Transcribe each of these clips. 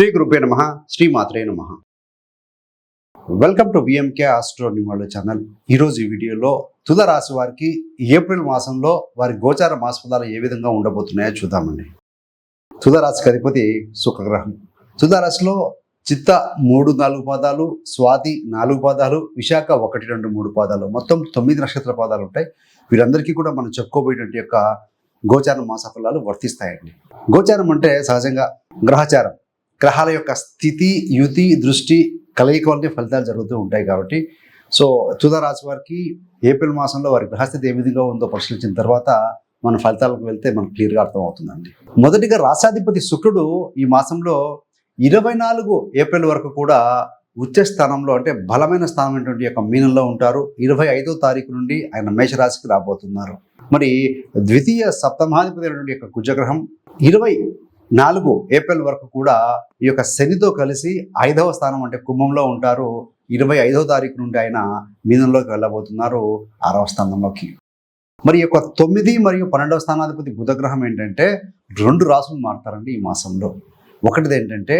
శ్రీ గురుపే నమ. శ్రీ మాత్రే నమ వెల్కమ్ టు విఎంకే ఆస్ట్రో నిమాళ్ళు ఛానల్ ఈరోజు ఈ వీడియోలో తుల రాశి వారికి ఏప్రిల్ మాసంలో వారి గోచార మాసపదాలు ఏ విధంగా ఉండబోతున్నాయో చూద్దామండి. తుల రాశికి అధిపతి శుక్రగ్రహం. తుల రాశిలో చిత్త మూడు నాలుగు పాదాలు స్వాతి నాలుగు పాదాలు విశాఖ ఒకటి రెండు మూడు పాదాలు. మొత్తం తొమ్మిది నక్షత్ర పాదాలు ఉంటాయి. వీరందరికీ కూడా మనం చెప్పుకోబోయేటువంటి యొక్క గోచార మాస ఫలాలు వర్తిస్తాయండి. గోచారం అంటే సహజంగా గ్రహచారం. గ్రహాల యొక్క స్థితి యుతి దృష్టి కలయిక వంటి ఫలితాలు జరుగుతూ ఉంటాయి కాబట్టి. సో తుల వారికి ఏప్రిల్ మాసంలో వారి గ్రహస్థితి ఏ విధంగా ఉందో పరిశీలించిన తర్వాత మన ఫలితాలకు వెళ్తే మనకు క్లియర్గా అర్థమవుతుందండి. మొదటిగా రాశాధిపతి శుక్రుడు ఈ మాసంలో ఇరవై నాలుగు ఏప్రిల్ వరకు కూడా ఉచ్చ స్థానంలో అంటే బలమైన స్థానం అయినటువంటి యొక్క మీనంలో ఉంటారు. ఇరవై ఐదో తారీఖు నుండి ఆయన మేషరాశికి రాబోతున్నారు. మరి ద్వితీయ సప్తమాధిపతి అయినటువంటి యొక్క కుజగ్రహం ఇరవై నాలుగు ఏప్రిల్ వరకు కూడా ఈ యొక్క శనితో కలిసి ఐదవ స్థానం అంటే కుంభంలో ఉంటారు. ఇరవై ఐదవ తారీఖు నుండి ఆయన మీనంలోకి వెళ్ళబోతున్నారు ఆరవ స్థానంలోకి. మరి యొక్క తొమ్మిది మరియు పన్నెండవ స్థానాధిపతి బుధగ్రహం ఏంటంటే రెండు రాసులు మారుతారండి ఈ మాసంలో. ఒకటిది ఏంటంటే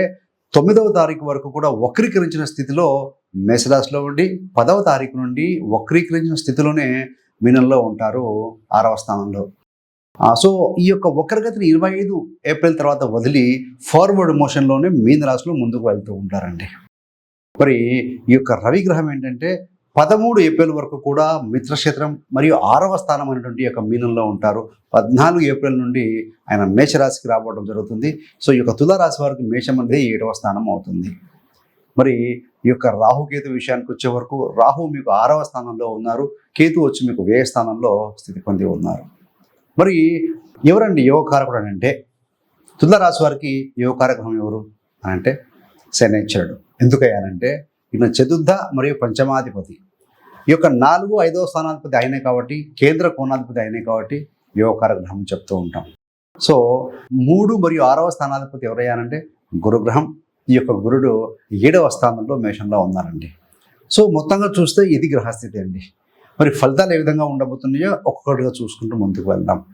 తొమ్మిదవ తారీఖు వరకు కూడా వక్రీకరించిన స్థితిలో మేషరాశిలో ఉండి పదవ తారీఖు నుండి వక్రీకరించిన స్థితిలోనే మీనంలో ఉంటారు ఆరవ స్థానంలో. సో ఈ యొక్క వక్రగతిని ఇరవై ఐదు ఏప్రిల్ తర్వాత వదిలి ఫార్వర్డ్ మోషన్లోనే మీన రాశిలో ముందుకు వెళ్తూ ఉంటారండి. మరి ఈ యొక్క రవిగ్రహం ఏంటంటే పదమూడు ఏప్రిల్ వరకు కూడా మిత్రక్షేత్రం మరియు ఆరవ స్థానం అనేటువంటి యొక్క మీనంలో ఉంటారు. పద్నాలుగు ఏప్రిల్ నుండి ఆయన మేషరాశికి రావడం జరుగుతుంది. సో ఈ యొక్క తులారాశి వారికి మేషం అనేది ఏడవ స్థానం అవుతుంది. మరి ఈ యొక్క రాహుకేతు విషయానికి వచ్చే వరకు రాహు మీకు ఆరవ స్థానంలో ఉన్నారు. కేతు వచ్చి మీకు వ్యయ స్థానంలో స్థితి పొంది ఉన్నారు. మరి ఎవరండి యోగకారకుడు అని అంటే? తులరాశి వారికి యోగకారకం ఎవరు అని అంటే? శనేశ్వరుడు. ఎందుకయ్యానంటే ఈయన చతుర్థ మరియు పంచమాధిపతి. ఈ యొక్క నాలుగు ఐదవ స్థానాధిపతి అయినే కాబట్టి కేంద్ర కోణాధిపతి అయినే కాబట్టి యోగకార గ్రహం చెప్తూ ఉంటాం. సో మూడు మరియు ఆరవ స్థానాధిపతి ఎవరయ్యానంటే గురుగ్రహం. ఈ యొక్క గురుడు ఏడవ స్థానంలో మేషంలో ఉన్నారండి. సో మొత్తంగా చూస్తే ఇది గ్రహస్థితి అండి. మరి ఫలితాలు ఏ విధంగా ఉండబోతున్నాయో ఒక్కొక్కటిగా చూసుకుంటూ ముందుకు వెళ్దాం.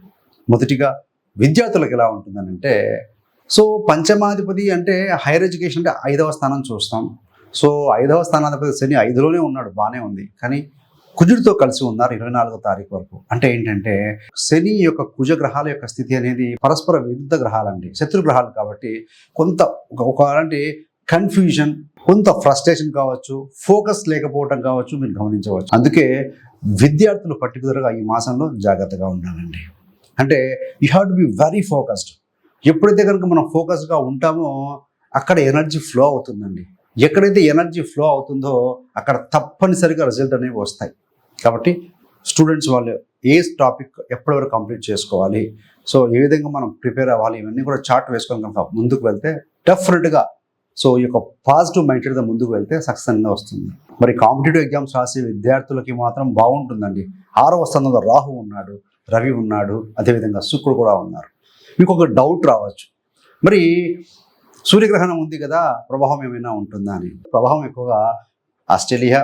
మొదటిగా విద్యార్థులకు ఎలా ఉంటుందనంటే సో పంచమాధిపతి అంటే హైయర్ ఎడ్యుకేషన్ అంటే ఐదవ స్థానం చూస్తాం. సో ఐదవ స్థానాధిపతి శని ఐదులోనే ఉన్నాడు బాగానే ఉంది. కానీ కుజుడితో కలిసి ఉన్నారు ఇరవై నాలుగో తారీఖు వరకు. అంటే ఏంటంటే శని యొక్క కుజ గ్రహాల యొక్క స్థితి అనేది పరస్పర విరుద్ధ గ్రహాలండి శత్రు గ్రహాలు కాబట్టి కొంత ఒక- అంటే కన్ఫ్యూజన్ కొంత ఫ్రస్ట్రేషన్ కావచ్చు ఫోకస్ లేకపోవటం కావచ్చు మీరు గమనించవచ్చు. అందుకే విద్యార్థులు పర్టికులర్గా ఈ మాసంలో జాగ్రత్తగా ఉండాలండి. అంటే you have to be very focused ఎప్పుడైతే కనుక మనం ఫోకస్గా ఉంటామో అక్కడ ఎనర్జీ ఫ్లో అవుతుందండి. ఎక్కడైతే ఎనర్జీ ఫ్లో అవుతుందో అక్కడ తప్పనిసరిగా రిజల్ట్ అనేవి వస్తాయి. కాబట్టి స్టూడెంట్స్ వాళ్ళు ఏ టాపిక్ ఎప్పటివరకు కంప్లీట్ చేసుకోవాలి? సో ఏ విధంగా మనం ప్రిపేర్ అవ్వాలి? ఇవన్నీ కూడా చార్ట్ వేసుకొని కనుక ముందుకు వెళ్తే డెఫినెట్గా సో ఈ యొక్క పాజిటివ్ మైండెడ్గా ముందుకు వెళ్తే సక్సెస్ అనేది వస్తుంది. మరి కాంపిటేటివ్ ఎగ్జామ్స్ రాసే విద్యార్థులకి మాత్రం బాగుంటుందండి. ఆరవ స్థానంలో రాహు ఉన్నాడు రవి ఉన్నాడు అదేవిధంగా శుక్రుడు కూడా ఉన్నారు. మీకు ఒక డౌట్ రావచ్చు. మరి సూర్యగ్రహణం ఉంది కదా ప్రభావం ఏమైనా ఉంటుందా అని. ప్రభావం ఎక్కువగా ఆస్ట్రేలియా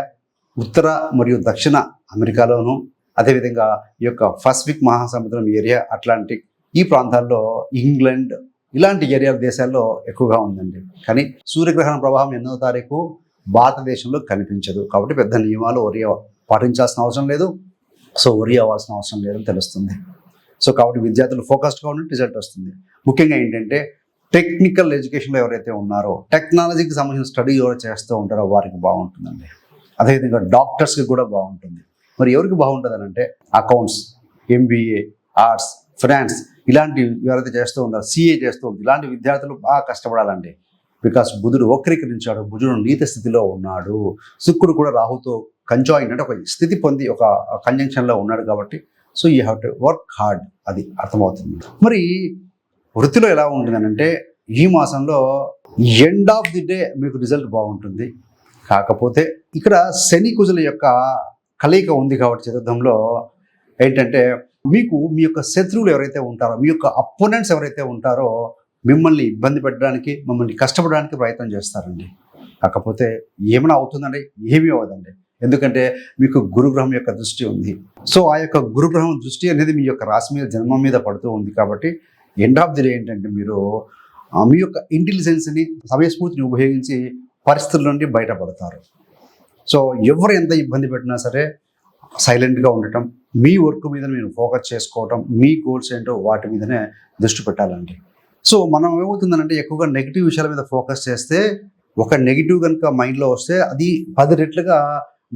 ఉత్తర మరియు దక్షిణ అమెరికాలోను అదేవిధంగా ఈ యొక్క పసిఫిక్ మహాసముద్రం ఏరియా అట్లాంటిక్ ఈ ప్రాంతాల్లో ఇంగ్లాండ్ ఇలాంటి ఏరియా దేశాల్లో ఎక్కువగా ఉందండి. కానీ సూర్యగ్రహణ ప్రభావం ఎన్నో తారీఖు భారతదేశంలో కనిపించదు. కాబట్టి పెద్ద నియమాలు ఒరియా పాటించాల్సిన అవసరం లేదు. సో ఒరి అవ్వాల్సిన అవసరం లేదని తెలుస్తుంది. సో కాబట్టి విద్యార్థులు ఫోకస్డ్గా ఉండి రిజల్ట్ వస్తుంది. ముఖ్యంగా ఏంటంటే టెక్నికల్ ఎడ్యుకేషన్లో ఎవరైతే ఉన్నారో టెక్నాలజీకి సంబంధించిన స్టడీ ఎవరు చేస్తూ ఉంటారో వారికి బాగుంటుందండి. అదేవిధంగా డాక్టర్స్కి కూడా బాగుంటుంది. మరి ఎవరికి బాగుంటుంది అంటే అకౌంట్స్ ఎంబీఏ ఆర్ట్స్ ఫినాన్స్ ఇలాంటి ఎవరైతే చేస్తూ ఉంటారో సీఏ చేస్తూ ఉంది. ఇలాంటి విద్యార్థులు బాగా కష్టపడాలండి. బికాస్ బుధుడు వక్రీకరించాడు. బుధుడు నీత స్థితిలో ఉన్నాడు. శుక్రుడు కూడా రాహుతో కంజాయిన్ అంటే ఒక స్థితి పొంది ఒక కంజంక్షన్లో ఉన్నాడు కాబట్టి so you have to work hard అది అర్థమవుతుంది. మరి వృత్తిలో ఎలా ఉంటుంది అంటే ఈ మాసంలో ఎండ్ ఆఫ్ ది డే మీకు రిజల్ట్ బాగుంటుంది. కాకపోతే ఇక్కడ శని కుజుల యొక్క కలయిక ఉంది కాబట్టి చతుర్థంలో ఏంటంటే మీకు మీ యొక్క శత్రువులు ఎవరైతే ఉంటారో మీ యొక్క అపోనెంట్స్ ఎవరైతే ఉంటారో మిమ్మల్ని ఇబ్బంది పెట్టడానికి మిమ్మల్ని కష్టపడడానికి ప్రయత్నం చేస్తారండి. కాకపోతే ఏమైనా అవుతుందండి? ఏమీ అవ్వదండి. ఎందుకంటే మీకు గురుగ్రహం యొక్క దృష్టి ఉంది. సో ఆ యొక్క గురుగ్రహం దృష్టి అనేది మీ యొక్క రాశి మీద జన్మం మీద పడుతూ ఉంది కాబట్టి ఎండ్ ఆఫ్ ది డే ఏంటంటే మీరు మీ యొక్క ఇంటెలిజెన్స్ని సమయస్ఫూర్తిని ఉపయోగించి పరిస్థితుల నుండి బయటపడతారు. సో ఎవరు ఎంత ఇబ్బంది పెట్టినా సరే సైలెంట్గా ఉండటం మీ వర్క్ మీద మీరు ఫోకస్ చేసుకోవటం మీ గోల్స్ ఏంటో వాటి మీదనే దృష్టి పెట్టాలండి. సో మనం ఏమవుతుందంటే ఎక్కువగా నెగిటివ్ విషయాల మీద ఫోకస్ చేస్తే ఒక నెగిటివ్ కనుక మైండ్లో వస్తే అది పది రెట్లుగా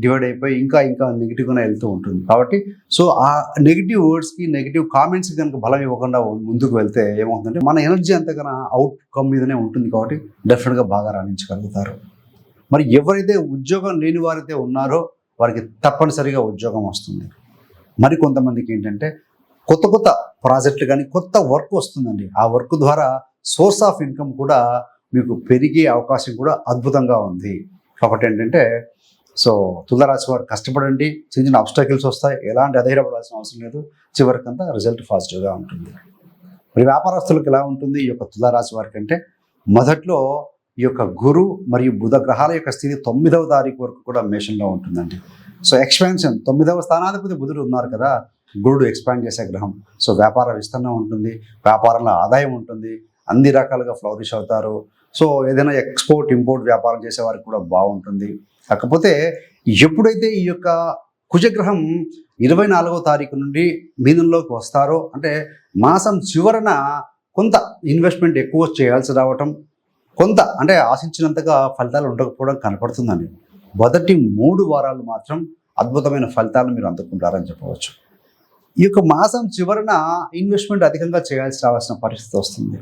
డివైడ్ అయిపోయి ఇంకా ఇంకా నెగిటివ్గానే వెళ్తూ ఉంటుంది. కాబట్టి సో ఆ నెగిటివ్ వర్డ్స్కి నెగిటివ్ కామెంట్స్కి కనుక బలం ఇవ్వకుండా ముందుకు వెళ్తే ఏమవుతుందంటే మన ఎనర్జీ అంతా అవుట్కమ్ మీదనే ఉంటుంది కాబట్టి డెఫినెట్గా బాగా రాణించగలుగుతారు. మరి ఎవరైతే ఉద్యోగం లేని వారైతే ఉన్నారో వారికి తప్పనిసరిగా ఉద్యోగం వస్తుంది. మరి కొంతమందికి ఏంటంటే కొత్త కొత్త ప్రాజెక్టులు కానీ కొత్త వర్క్ వస్తుందండి. ఆ వర్క్ ద్వారా సోర్స్ ఆఫ్ ఇన్కమ్ కూడా మీకు పెరిగే అవకాశం కూడా అద్భుతంగా ఉంది. కాబట్టి ఏంటంటే సో తులరాశి వారు కష్టపడండి. చిన్న చిన్న అబ్స్టకిల్స్ వస్తాయి. ఎలాంటి అధైర్యపడాల్సిన అవసరం లేదు. చివరికంతా రిజల్ట్ పాజిటివ్గా ఉంటుంది. మరి వ్యాపారస్తులకు ఎలా ఉంటుంది? ఈ యొక్క తులారాశి వారికి అంటే మొదట్లో ఈ యొక్క గురు మరియు బుధ గ్రహాల యొక్క స్థితి తొమ్మిదవ తారీఖు వరకు కూడా మేషంలో ఉంటుందండి. సో ఎక్స్పాన్షన్ తొమ్మిదవ స్థానాధిపతి బుధుడు ఉన్నారు కదా గురుడు ఎక్స్పాండ్ చేసే గ్రహం. సో వ్యాపార విస్తరణ ఉంటుంది వ్యాపారంలో ఆదాయం ఉంటుంది అన్ని రకాలుగా ఫ్లౌరిష్ అవుతారు. సో ఏదైనా ఎక్స్పోర్ట్ ఇంపోర్ట్ వ్యాపారం చేసే వారికి కూడా బాగుంటుంది. కాకపోతే ఎప్పుడైతే ఈ యొక్క కుజగ్రహం ఇరవై నాలుగో తారీఖు నుండి మీనంలోకి వస్తారో అంటే మాసం చివరన కొంత ఇన్వెస్ట్మెంట్ ఎక్కువ చేయాల్సి రావటం కొంత అంటే ఆశించినంతగా ఫలితాలు ఉండకపోవడం కనపడుతుందండి. మొదటి మూడు వారాలు మాత్రం అద్భుతమైన ఫలితాలు మీరు అందుకుంటారని చెప్పవచ్చు. ఈ యొక్క మాసం చివరన ఇన్వెస్ట్మెంట్ అధికంగా చేయాల్సి రావాల్సిన పరిస్థితి వస్తుంది.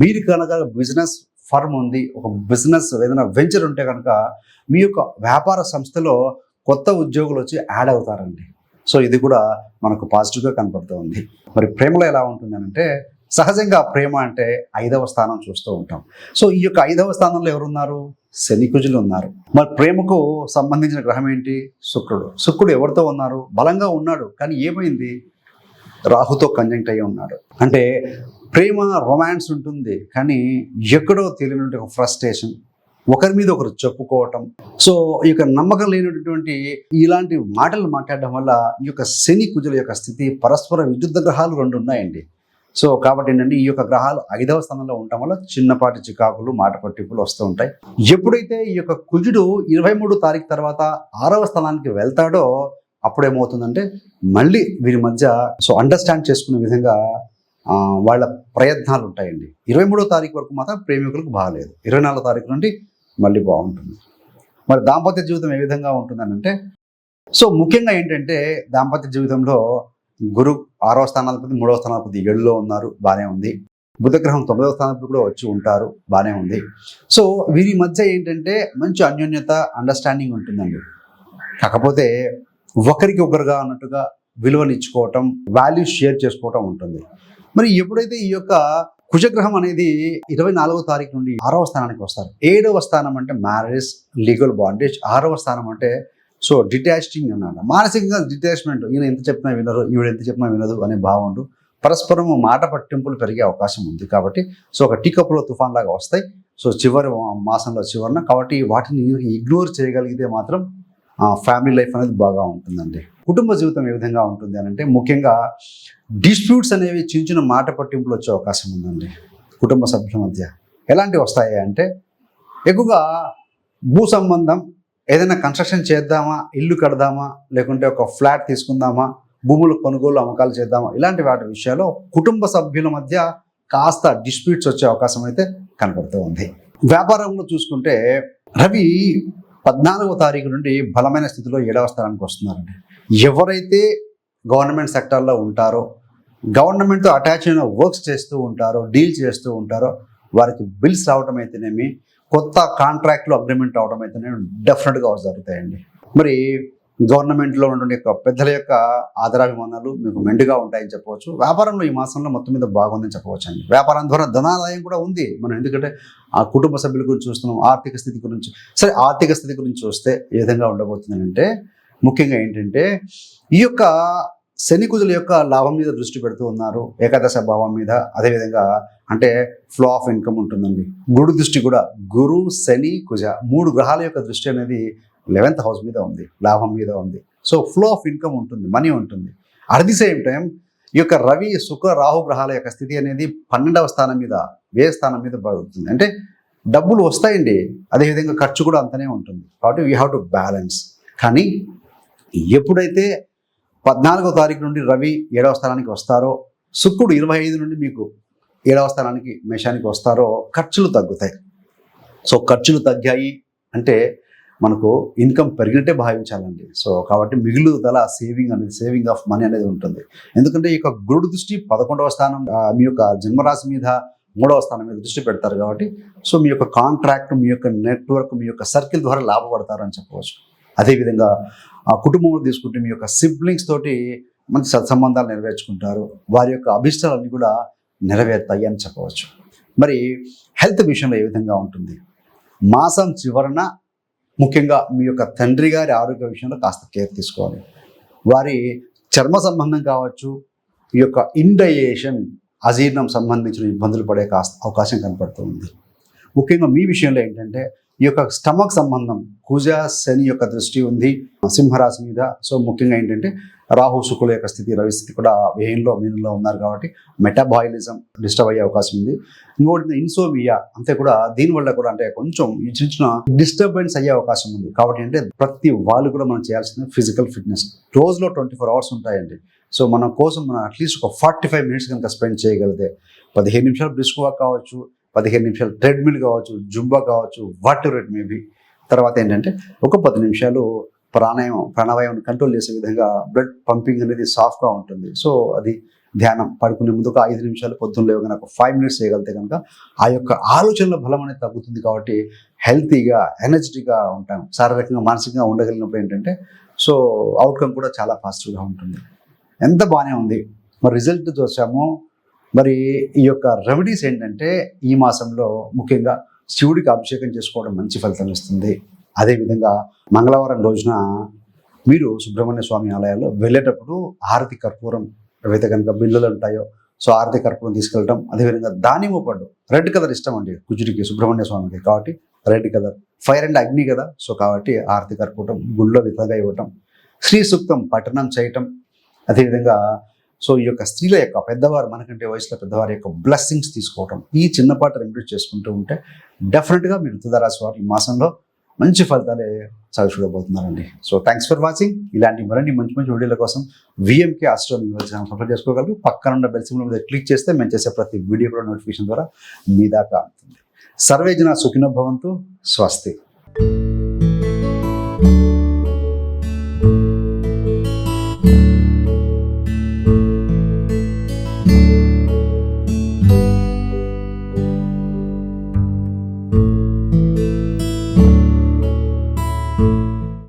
మీరు కనుక బిజినెస్ ఫర్మ్ ఉంది ఒక బిజినెస్ ఏదైనా వెంచర్ ఉంటే కనుక మీ యొక్క వ్యాపార సంస్థలో కొత్త ఉద్యోగులు వచ్చి యాడ్ అవుతారండి. సో ఇది కూడా మనకు పాజిటివ్గా కనపడుతుంది మరి ప్రేమలో ఎలా ఉంటుంది అంటే సహజంగా ప్రేమ అంటే ఐదవ స్థానం చూస్తూ ఉంటాం. సో ఈ యొక్క ఐదవ స్థానంలో ఎవరున్నారు? శనికుజులు ఉన్నారు. మరి ప్రేమకు సంబంధించిన గ్రహం ఏంటి? శుక్రుడు. శుక్రుడు ఎవరితో ఉన్నారు? బలంగా ఉన్నాడు కానీ ఏమైంది? రాహుతో కంజంక్ట్ అయ్యి ఉన్నాడు. అంటే ప్రేమ రొమాన్స్ ఉంటుంది కానీ ఎక్కడో తెలియనటువంటి ఒక ఫ్రస్ట్రేషన్ ఒకరి మీద ఒకరు చెప్పుకోవటం. సో ఈ యొక్క నమ్మకం లేనటువంటి ఇలాంటి మాటలు మాట్లాడడం వల్ల ఈ యొక్క శని కుజుల యొక్క స్థితి పరస్పర విద్యుత్ గ్రహాలు రెండు ఉన్నాయండి. సో కాబట్టి ఏంటంటే ఈ యొక్క గ్రహాలు ఐదవ స్థానంలో ఉండటం వల్ల చిన్నపాటి చికాకులు మాట పట్టింపులు వస్తూ ఉంటాయి. ఎప్పుడైతే ఈ యొక్క కుజుడు ఇరవై మూడు తారీఖు తర్వాత ఆరవ స్థానానికి వెళ్తాడో అప్పుడేమవుతుందంటే మళ్ళీ వీరి మధ్య సో అండర్స్టాండ్ చేసుకునే విధంగా వాళ్ళ ప్రయత్నాలు ఉంటాయండి. ఇరవై మూడో తారీఖు వరకు మాత్రం ప్రేమికులకు బాగాలేదు. ఇరవై నాలుగో తారీఖు నుండి మళ్ళీ బాగుంటుంది. మరి దాంపత్య జీవితం ఏ విధంగా ఉంటుందని అంటే సో ముఖ్యంగా ఏంటంటే దాంపత్య జీవితంలో గురు ఆరో స్థానాధిపతి మూడవ స్థానాధిపతి ఏడులో ఉన్నారు బాగానే ఉంది. బుధగ్రహం తొమ్మిదవ స్థానాధిపతి కూడా వచ్చి ఉంటారు బాగానే ఉంది. సో వీరి మధ్య ఏంటంటే మంచి అన్యోన్యత అండర్స్టాండింగ్ ఉంటుందండి. కాకపోతే ఒకరికి ఒకరుగా అన్నట్టుగా విలువనిచ్చుకోవటం వాల్యూ షేర్ చేసుకోవటం ఉంటుంది. మరి ఎప్పుడైతే ఈ యొక్క కుజగ్రహం అనేది ఇరవై నాలుగో తారీఖు నుండి ఆరవ స్థానానికి వస్తారు ఏడవ స్థానం అంటే మ్యారేజ్ లీగల్ బాండేజ్ ఆరవ స్థానం అంటే సో డిటాచింగ్ అన్నాడు. మానసికంగా డిటాచ్మెంట్ ఈయన ఎంత చెప్పినా వినరు ఈవిడ ఎంత చెప్పినా వినదు అనే భావం పరస్పరము పరస్పరం మాట పట్టింపులు పెరిగే అవకాశం ఉంది కాబట్టి సో ఒక టీకప్లో తుఫాన్ లాగా వస్తాయి. సో చివరి మాసంలో చివరిన కాబట్టి వాటిని ఇగ్నోర్ చేయగలిగితే మాత్రం ఫ్యామిలీ లైఫ్ అనేది బాగా ఉంటుందండి. కుటుంబ జీవితం ఏ విధంగా ఉంటుంది అని అంటే ముఖ్యంగా డిస్ప్యూట్స్ అనేవి చిన్న చిన్న మాట పట్టింపులు వచ్చే అవకాశం ఉందండి. కుటుంబ సభ్యుల మధ్య. ఎలాంటివి వస్తాయి అంటే ఎక్కువగా భూ సంబంధం ఏదైనా కన్స్ట్రక్షన్ చేద్దామా ఇల్లు కడదామా లేకుంటే ఒక ఫ్లాట్ తీసుకుందామా భూములు కొనుగోలు అమ్మకాలు చేద్దామా ఇలాంటి వాటి విషయాల్లో కుటుంబ సభ్యుల మధ్య కాస్త డిస్ప్యూట్స్ వచ్చే అవకాశం అయితే కనబడుతూ ఉంది. వ్యాపారంలో చూసుకుంటే రవి పద్నాలుగవ తారీఖు నుండి బలమైన స్థితిలో ఏడవ స్థానానికి వస్తున్నారండి. ఎవరైతే గవర్నమెంట్ సెక్టార్లో ఉంటారో గవర్నమెంట్తో అటాచ్ అయిన వర్క్స్ చేస్తూ ఉంటారో డీల్ చేస్తూ ఉంటారో వారికి బిల్స్ రావటం అయితేనేమి కొత్త కాంట్రాక్ట్లు అగ్రిమెంట్ అవడం అయితేనేమి డెఫినెట్గా జరుగుతాయండి. మరి గవర్నమెంట్లో ఉన్నటువంటి యొక్క పెద్దల యొక్క ఆదరాభిమానాలు మీకు మెండుగా ఉంటాయని చెప్పవచ్చు. వ్యాపారంలో ఈ మాసంలో మొత్తం మీద బాగుందని చెప్పవచ్చు అండి వ్యాపారం ద్వారా ధనాదాయం కూడా ఉంది. మనం ఎందుకంటే ఆ కుటుంబ సభ్యుల గురించి చూస్తున్నాం ఆర్థిక స్థితి గురించి. సరే ఆర్థిక స్థితి గురించి చూస్తే ఏ విధంగా ఉండబోతుంది అంటే ముఖ్యంగా ఏంటంటే ఈ యొక్క శని కుజుల యొక్క లాభం మీద దృష్టి పెడుతూ ఉన్నారు. ఏకాదశ భావం మీద. అదేవిధంగా అంటే ఫ్లో ఆఫ్ ఇన్కమ్ ఉంటుందండి. గురు దృష్టి కూడా గురు శని కుజ మూడు గ్రహాల యొక్క దృష్టి అనేది లెవెన్త్ హౌస్ మీద ఉంది. లాభం మీద ఉంది. సో ఫ్లో ఆఫ్ ఇన్కమ్ ఉంటుంది. మనీ ఉంటుంది. అట్ ది సేమ్ టైం ఈ యొక్క రవి శుక్ర రాహు గ్రహాల యొక్క స్థితి అనేది పన్నెండవ స్థానం మీద వే స్థానం మీద పడుతుంది. అంటే డబ్బులు వస్తాయండి. అదేవిధంగా ఖర్చు కూడా అంతనే ఉంటుంది. కాబట్టి వీ హ్యావ్ టు బ్యాలెన్స్ కానీ ఎప్పుడైతే పద్నాలుగో తారీఖు నుండి రవి ఏడవ స్థానానికి వస్తారో శుక్రుడు ఇరవై ఐదు నుండి మీకు ఏడవ స్థానానికి మేషానికి వస్తారో ఖర్చులు తగ్గుతాయి. సో ఖర్చులు తగ్గాయి అంటే మనకు ఇన్కమ్ పెరిగినట్టే భావించాలండి. సో కాబట్టి మిగులుదల సేవింగ్ అనేది సేవింగ్ ఆఫ్ మనీ అనేది ఉంటుంది. ఎందుకంటే ఈ యొక్క గురుడు దృష్టి పదకొండవ స్థానం మీ యొక్క జన్మరాశి మీద మూడవ స్థానం మీద దృష్టి పెడతారు కాబట్టి సో మీ యొక్క కాంట్రాక్ట్ మీ యొక్క నెట్వర్క్ మీ యొక్క సర్కిల్ ద్వారా లాభపడతారు అని చెప్పవచ్చు. అదేవిధంగా ఆ కుటుంబంలో తీసుకుంటే మీ యొక్క సిబ్లింగ్స్ తోటి మంచి సత్సంబంధాలు నెరవేర్చుకుంటారు. వారి యొక్క అభిష్టాలన్నీ కూడా నెరవేరుతాయి అని చెప్పవచ్చు. మరి హెల్త్ విషయంలో ఏ విధంగా ఉంటుంది? మాసం చివరన ముఖ్యంగా మీ యొక్క తండ్రి గారి ఆరోగ్య విషయంలో కాస్త కేర్ తీసుకోవాలి. వారి చర్మ సంబంధం కావచ్చు ఈ యొక్క ఇండయేషన్ అజీర్ణం సంబంధించిన ఇబ్బందులు పడే కాస్త అవకాశం కనపడుతుంది ముఖ్యంగా మీ విషయంలో ఏంటంటే ఈ యొక్క స్టమక్ సంబంధం కుజ శని యొక్క దృష్టి ఉంది సింహరాశి మీద. సో ముఖ్యంగా ఏంటంటే రాహు శుకుల యొక్క స్థితి రవి స్థితి కూడా వ్యయంలో మీనంలో ఉన్నారు కాబట్టి మెటాబాయిలిజం డిస్టర్బ్ అయ్యే అవకాశం ఉంది. ఇంకోటి ఇన్సోమియా అంతే కూడా దీనివల్ల కూడా అంటే కొంచెం చిన్న చిన్న డిస్టర్బెన్స్ అయ్యే అవకాశం ఉంది. కాబట్టి అంటే ప్రతి వాళ్ళు కూడా మనం చేయాల్సింది ఫిజికల్ ఫిట్నెస్. రోజులో ట్వంటీ ఫోర్ అవర్స్ ఉంటాయండి. సో మన కోసం మనం అట్లీస్ట్ ఒక ఫార్టీ ఫైవ్ మినిట్స్ కనుక స్పెండ్ చేయగలిగితే పదిహేను నిమిషాలు బ్రిస్క్ వాక్ కావచ్చు పదిహేను నిమిషాలు ట్రెడ్మిల్ కావచ్చు జుంబా కావచ్చు వాట్ ఎవర్ ఇట్ మేబీ తర్వాత ఏంటంటే ఒక పది నిమిషాలు ప్రాణాయామం ప్రాణాయామం కంట్రోల్ చేసే విధంగా బ్లడ్ పంపింగ్ అనేది సాఫ్ట్గా ఉంటుంది. సో అది ధ్యానం పడుకునే ముందు ఒక ఐదు నిమిషాలు పొద్దున్న లేవగానే ఒక ఫైవ్ మినిట్స్ చేయగలితే కనుక ఆ యొక్క ఆలోచనల బలం అనేది తగ్గుతుంది కాబట్టి హెల్తీగా ఎనర్జెటిక్గా ఉంటాం. శారీరకంగా మానసికంగా ఉండగలిగినప్పుడు ఏంటంటే సో అవుట్కమ్ కూడా చాలా పాజిటివ్గా ఉంటుంది. ఎంత బాగానే ఉంది. మరి రిజల్ట్ చూసాము. మరి ఈ యొక్క రెమెడీస్ ఏంటంటే ఈ మాసంలో ముఖ్యంగా శివుడికి అభిషేకం చేసుకోవడం మంచి ఫలితం ఇస్తుంది. అదేవిధంగా మంగళవారం రోజున మీరు సుబ్రహ్మణ్య స్వామి ఆలయాల్లో వెళ్ళేటప్పుడు హారతి కర్పూరం ఏవైతే కనుక బిల్లులు ఉంటాయో సో హారతి కర్పూరం తీసుకెళ్ళటం అదేవిధంగా దానిమ్మ పండు రెడ్ కలర్ ఇష్టం అండి. కుజుడికి సుబ్రహ్మణ్య స్వామికి కాబట్టి రెడ్ కలర్ ఫైర్ అండ్ అగ్ని కదా. సో కాబట్టి హారతి కర్పూరం గుళ్ళో విధంగా ఇవ్వటం. శ్రీ సూక్తం పఠనం చేయటం అదేవిధంగా సో ఈ యొక్క స్త్రీల యొక్క పెద్దవారు మనకంటే వయసులో పెద్దవారి యొక్క బ్లెస్సింగ్స్ తీసుకోవటం ఈ చిన్నపాటి రెమెడీ చేసుకుంటూ ఉంటే డెఫినెట్గా మీరు తుదరాశి వారు ఈ మాసంలో మంచి ఫలితాలే చూడబోతున్నారండి సో థ్యాంక్స్ ఫర్ వాచింగ్ ఇలాంటి మరిన్ని మంచి మంచి వీడియోల కోసం విఎంకే ఆస్ట్రో ఛానల్ సబ్స్క్రైబ్ చేసుకోగలరు. పక్కన ఉన్న బెల్ సింబల్ మీద క్లిక్ చేస్తే మేము చేసే ప్రతి వీడియో కూడా నోటిఫికేషన్ ద్వారా మీ దాకా అందుతుంది సర్వేజన సుఖినో భవంతు. స్వస్తి.